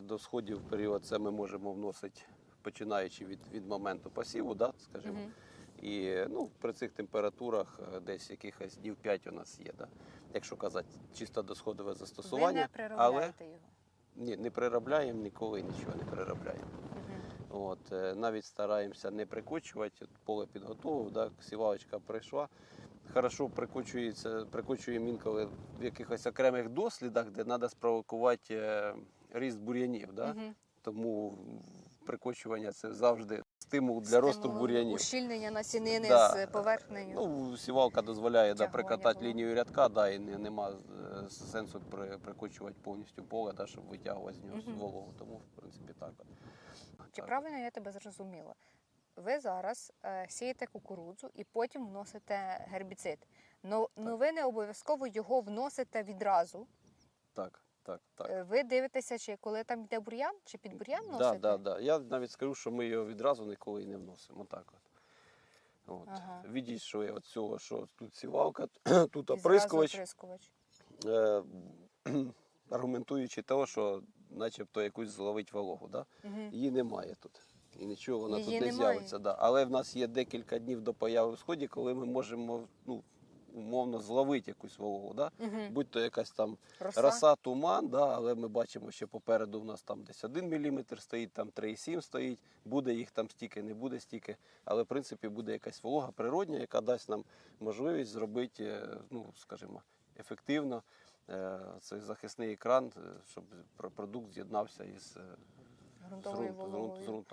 До сходів період це ми можемо вносити, починаючи від, від моменту посіву, да, скажімо. Мгм. І ну, при цих температурах е, десь якихось днів 5 у нас є. Да. Якщо казати чисто досходове Ви застосування. не переробляєте його. Ні, не переробляємо, ніколи нічого не переробляємо. От, е, навіть стараємося не прикочувати, поле підготовив, да, сівалочка прийшла. Хорошо прикочується, прикочуємо інколи в якихось окремих дослідах, де треба спровокувати е, ріст бур'янів. Да? Мгм. Тому прикочування це завжди стимул для росту бур'янів. Ущільнення насінини Да. з поверхнею. Ну, сівалка дозволяє да, прикатати лінію рядка, да, і не, нема е, сенсу при, прикочувати повністю поле, да, щоб витягувати з нього Мгм. вологу. Тому, в принципі, так. Чи Так. правильно я тебе зрозуміла? Ви зараз е, сієте кукурудзу і потім вносите гербіцид. Но, но ви не обов'язково його вносите відразу. Так, так, так. Е, Ви дивитеся, чи коли там йде бур'ян, чи під бур'ян Да, вносите? да, да. Я навіть скажу, що ми його відразу ніколи і не вносимо. Так от. От. Ага. Відійшли від цього, що тут сівалка, тут оприскувач, оприскувач. е, аргументуючи того, що начебто якусь зловить вологу. Да? Мгм. Її немає тут. І нічого вона Її тут не немає. з'явиться. Да. Але в нас є декілька днів до появи в сході, коли ми можемо ну, умовно зловити якусь вологу. Да? Мгм. Будь то якась там Роса. Роса, туман, да, але ми бачимо, що попереду у нас там десь 1 мм стоїть, там 3,7 стоїть. Буде їх там стільки, не буде стільки. Але в принципі буде якась волога природня, яка дасть нам можливість зробити, е, ну скажімо, ефективно е, цей захисний екран, е, щоб продукт з'єднався із з ґрунтом.